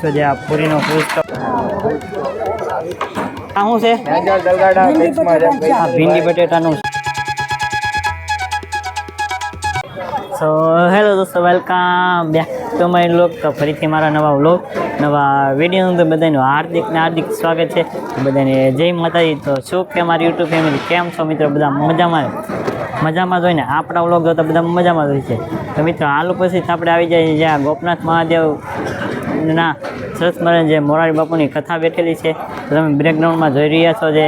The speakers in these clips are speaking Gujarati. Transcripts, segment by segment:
જે આ પૂરીનો ફૂલ આ શું છે? આ ભીંડી બટેટાનું સો હેલો દોસ્તો welcome back to my vlog તો ફરીથી મારા નવા વ્લોગ નવા વિડીયોનું તો બધાનું હાર્દિક ને હાર્દિક સ્વાગત છે. બધાને જય માતાજી. તો શું કે મારી યુટ્યુબ ફેમિલી કેમ છો મિત્રો? બધા મજામાં મજામાં જ હોય ને? આપણા વ્લોગ તો બધા મજામાં જ હોય છે. તો મિત્રો હાલ પછી આપણે આવી જાય જ્યાં ગોપનાથ મહાદેવ ના, સરસ જે મોરારી બાપુની કથા બેઠેલી છે. તમે બ્રેકગ્રાઉન્ડમાં જોઈ રહ્યા છો જે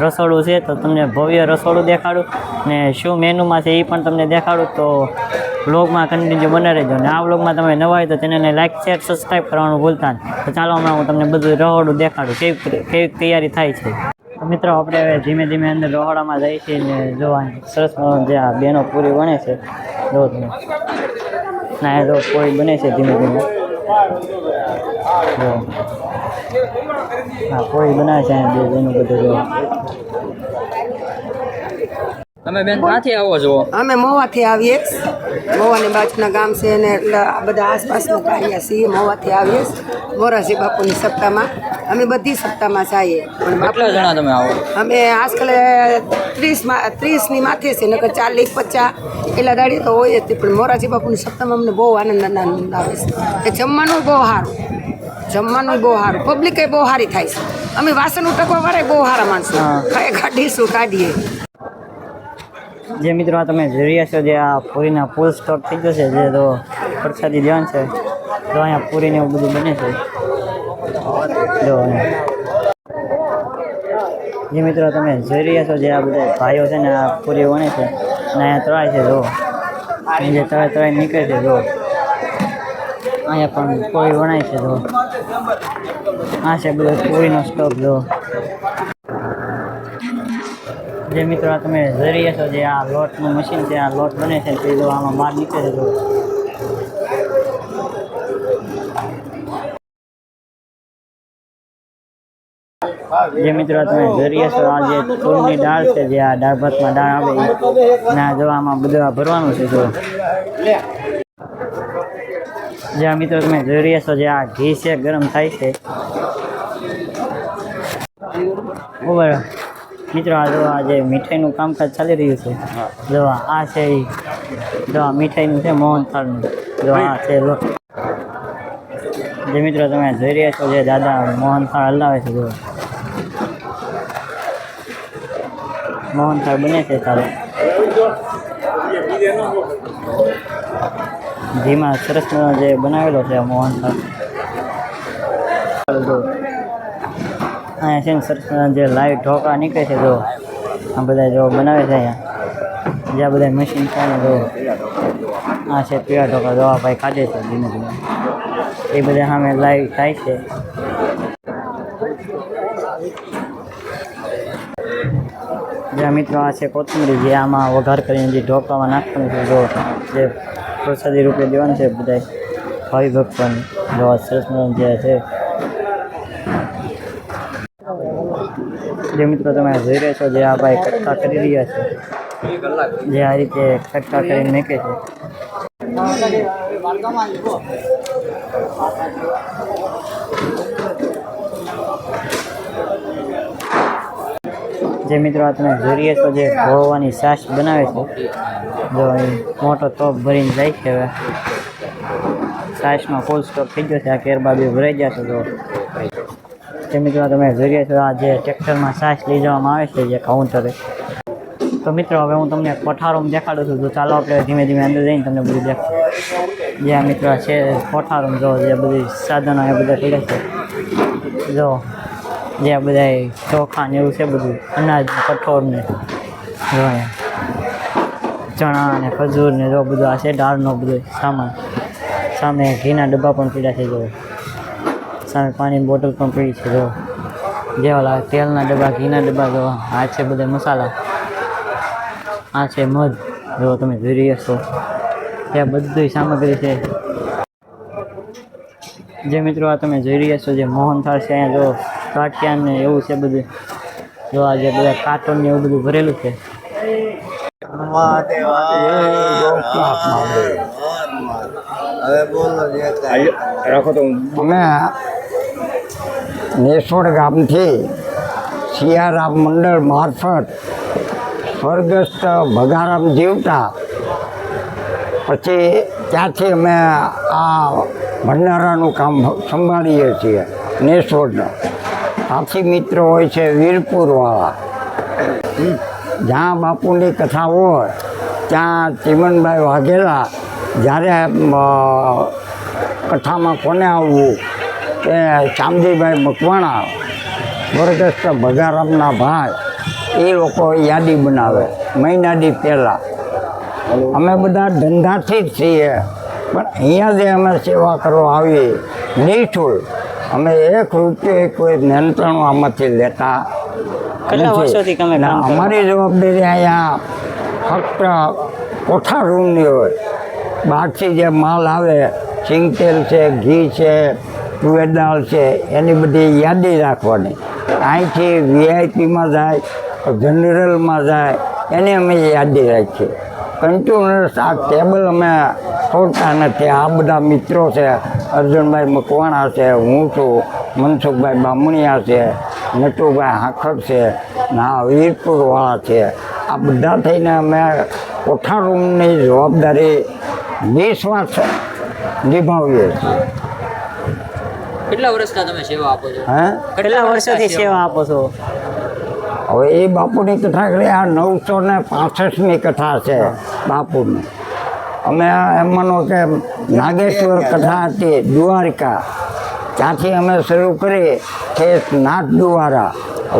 રસોડું છે, તો તમને ભવ્ય રસોડું દેખાડું ને શું મેનુમાં છે એ પણ તમને દેખાડું. તો વ્લોગમાં કન્ટિન્યુ બને રહેજો. ને આ વ્લોગમાં તમે નવા હોય તો તેને લાઇક શેર સબસ્ક્રાઈબ કરવાનું ભૂલતા તો ચાલો હમણાં હું તમને બધું રહોડું દેખાડું. કેવી કેવી તૈયારી થાય છે. મિત્રો, આપણે હવે ધીમે ધીમે અંદર રહોડામાં જઈએ છીએ ને જોવાની સરસ જે આ બેનો પૂરી બને છે. જો ના, એ જો પૂરી બને છે ધીમે ધીમે. હા પૂરી બનાવે છે અહીંયા બે એનું બધું જો તમે બેન ક્યાંથી આવો છો? અમે મોવાથી આવીએ. મોવાની બાજુના ગામ છે અને આ બધા આસપાસનું કાર્ય છીએ મોવાથી આવીએ. મોરારજી બાપુની સપ્તાહમાં. અમે બધી સપ્તાહમાં જઈએ. પણ કેટલા જણા તમે આવો? અમે આજકાલ ત્રીસ ત્રીસની માથે છે નકર ચાલીસ પચાસ. એટલા દાડી તો હોય જ પણ મોરારજી બાપુની સપ્તાહમાં અમને બહુ આનંદ આનંદ આવે છે. જમવાનું બહુ સારું. જમવાનું બહુ સારું. પબ્લિકે બહુ સારી થાય છે. અમે વાસણ ઉટકવા વાળા બહુ સારા માણસો. કાઢીશું કાઢીએ. જે મિત્રો આ તમે જોઈ રહ્યા છો, જે આ પૂરીના ફૂલ સ્ટોક થઈ ગયો છે, જે તો પ્રસાદી દેવાનું છે, તો અહીંયા પૂરીને એવું બધું બને છે. જો મિત્રો તમે જોઈ રહ્યા છો, જે આ બધા ભાઈઓ છે ને આ પૂરી વણે છે અને અહીંયા તળાય છે, જો. જે તળાય તળાય નીકળે છે, જો. અહીંયા પણ પૂરી વણાય છે, જો. આ છે બધો પૂરીનો સ્ટોક જો. જે મિત્રો તમે જોઈ છો જે આ લોટનું મશીન છે, આ લોટ બને છે, તે જો આમાં બહાર નીકળે છે જે મિત્રો તમે જોઈ છો, આ જે તૂરની દાળ છે, જે આ દાળ ભાતમાં દાળ આવે ના જો આમાં બધું ભરવાનું છે, જો. જે આ મિત્રો તમે જોઈ રહ્યા છો, જે આ ઘી છે, ગરમ થાય છે. બરાબર મિત્રો આ જો આ જે મીઠાઈનું કામકાજ ચાલી રહ્યું છે જો આ છે એ જો આ મીઠાઈનું છે મોહનથાળનું જો આ છે લો. જે મિત્રો તમે જોઈ રહ્યા છો જે દાદા મોહનથાળ હલાવે છે જો. મોહનથાળ બને છે ચાલો ધીમા સરસ જે બનાવેલો છે મોહનથાળ અહીંયા છે ને સરસ મજાના જે લાઈવ ઢોકળા નીકળે છે, જો આ બધા જો બનાવે છે અહીંયા. જ્યાં બધા મશીન છે ને જો આ છે પીળા ઢોકળા, જો આ ભાઈ કાઢે છે ધીમે ધીમે. એ બધા સામે લાઈવ થાય છે. જ્યાં મિત્રો આ છે કોથમરી, જે આમાં વઘાર કરીને જે ઢોકળામાં નાખવાનું છે, જો જે પ્રસાદી રૂપે દેવાનું છે બધા ભાવિ ભક્તોને, જો આ સરસ મજાનું જે છે જે મિત્રો તમે જોઈ રહ્યા છો, જે આ ભાઈ કટકા કરી રહ્યા છે, જે આ રીતે કટકા કરીને મૂકે છે. જે મિત્રો આ તમે જોઈ રહ્યા છો, જે ભોળવાની સાસ બનાવે છે. જો મોટો તોપ ભરીને જાય છે હવે. સાસનો ફૂલ સ્ટોક થઈ ગયો છે, આ કેર બાજુ ભરાઈ ગયા છે તો મિત્રો તમે જોઈ રહ્યા છો, આ જે ટ્રેક્ટરમાં છાશ લઈ જવામાં આવે છે, જે કાઉન્ટરે તો મિત્રો, હવે હું તમને કોઠારોમાં દેખાડું છું. તો ચાલો આપણે ધીમે ધીમે અંદર જઈને તમને બધું દેખાડું જે આ મિત્રો છે કોઠારોમાં, જો જે બધી સાધનો એ બધા પીડે છે. જો, જે આ બધા ચોખા ને એવું છે બધું, અનાજ કઠોળ ને, જો ચણા ને ખજૂર ને જો બધું આ છે દાળનો બધો સામાન. સામે ઘીના ડબ્બા પણ પીડા છે, જો. સામે પાણીની બોટલ પણ પડી છે જો. જે ઓલા તેલના ડબ્બા ઘીના ડબ્બા જો. આ છે બધા મસાલા. આ છે મધ. જો તમે જોઈ રહ્યા છો. ત્યાં બધી સામગ્રી છે. જે મિત્રો આ તમે જોઈ રહ્યા છો જે મોહનથાળ છે અહીંયા જો ગાંઠિયા ને એવું છે બધું. જો આ જે બધા કાર્ટૂન ને એવું બધું ભરેલું છે. રાખો તો હું અમે નેસોડ ગામથી સિયારામ મંડળ મારફત સ્વર્ગસ્થ ભગારામ જીવતા. પછી ત્યાંથી અમે આ ભંડારાનું કામ સંભાળીએ છીએ નેસોડનું સાથી મિત્રો હોય છે વીરપુરવાળા. જ્યાં બાપુની કથા હોય, ત્યાં ચીમનભાઈ વાઘેલા જ્યારે કથામાં કોને આવવું? તે શામજીભાઈ મકવાણા વરદસ્ત ભગારામના ભાઈ એ લોકો યાદી બનાવે મહિનાથી પહેલાં. અમે બધા ધંધાથી જ છીએ પણ અહીંયા જે અમે સેવા કરવા આવીએ નિઃશુલ્ક અમે એક રૂપિયો કોઈ નિયંત્રણ આમાંથી લેતા? અમારી જવાબદારી અહીંયા ફક્ત કોઠા રૂમની હોય. બહારથી જે માલ આવે સિંગતેલ છે ઘી છે તુવેર છે, એની બધી યાદી રાખવાની. અહીંથી વીઆઈપીમાં જાય, જનરલમાં જાય, એની અમે યાદી રાખીએ. કન્ટિન્યુઅસ આ ટેબલ અમે છોડતા નથી. આ બધા મિત્રો છે, અર્જુનભાઈ મકવાણા છે, હું છું, મનસુખભાઈ બામણિયા છે, નટુભાઈ હાખર છે, ના વીરપુરવાળા છે. આ બધા થઈને અમે કોઠા રૂમની જવાબદારી નિસ્વાર્થ નિભાવીએ છીએ. કેટલા વર્ષના તમે સેવા આપો છો? હે? કેટલા વર્ષોથી સેવા આપો છો? હવે એ બાપુની કથા એટલે આ નવસો ને પાસઠની કથા છે બાપુની. અમે એમ માનો કે નાગેશ્વર કથા હતી દ્વારિકા. ત્યાંથી અમે શરૂ કરી કે નાથ દ્વારા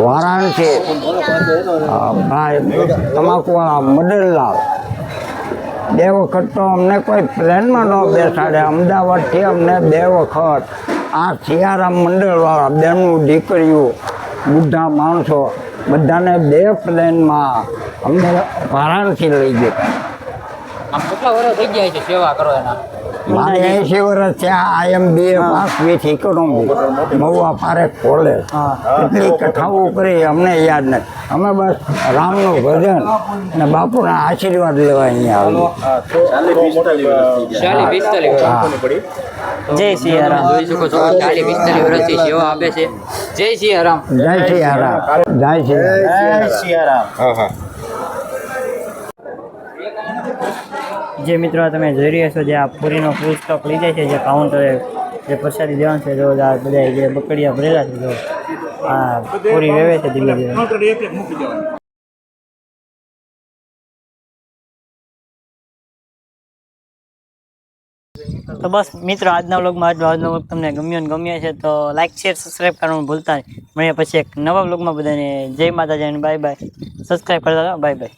વારાણસી ભાઈ તમાકુવાળા મદનલાલ બે વખત તો અમને કોઈ પ્લેનમાં ન બેસાડે અમદાવાદથી અમને બે વખત. આ સિયારામ મંડળવાળા બેનું દીકરીઓ, બુઢા માણસો, બધાને બે પ્લેનમાં અમને વારાણસી લઈ ગયા. આમ કેટલા વર્ષ થઈ ગયા છે સેવા કરો એના? મારે એંશી વર્ષ થયા. I am B pass with economy college. એટલી કથાઓ કરી અમને યાદ નથી. અમે બસ રામનું ભજન ને બાપુના આશીર્વાદ લેવા અહીંયા આવીએ. જય સિયારામ. જોઈ શકો છો ચાલીસ પિસ્તાલીસ વર્ષથી સેવા આપે છે. જય સિયારામ. જય શ્રી રામ જય શ્રી જે મિત્રો તમે જોઈ રહ્યા છો, જે આ પૂરીનો ફૂલ સ્ટોક લઈ જાય છે, જે કાઉન્ટરે જે પ્રસાદી દેવાનું છે, જો આ બધા જે બકડિયા ભરેલા છે, જો આ પૂરી વેવે છે ધીમે ધીમે. તો બસ મિત્રો, આજના વ્લોગમાં આજનો આજનો વ્લોગ તમને ગમ્યો ને ગમ્યો છે, તો લાઇક શેર સબસ્ક્રાઈબ કરવાનું ભૂલતા નહીં. મળીએ પછી એક નવા વ્લોગમાં બધાને. જય માતાજી બાય બાય સબસ્ક્રાઈબ કરતા બાય બાય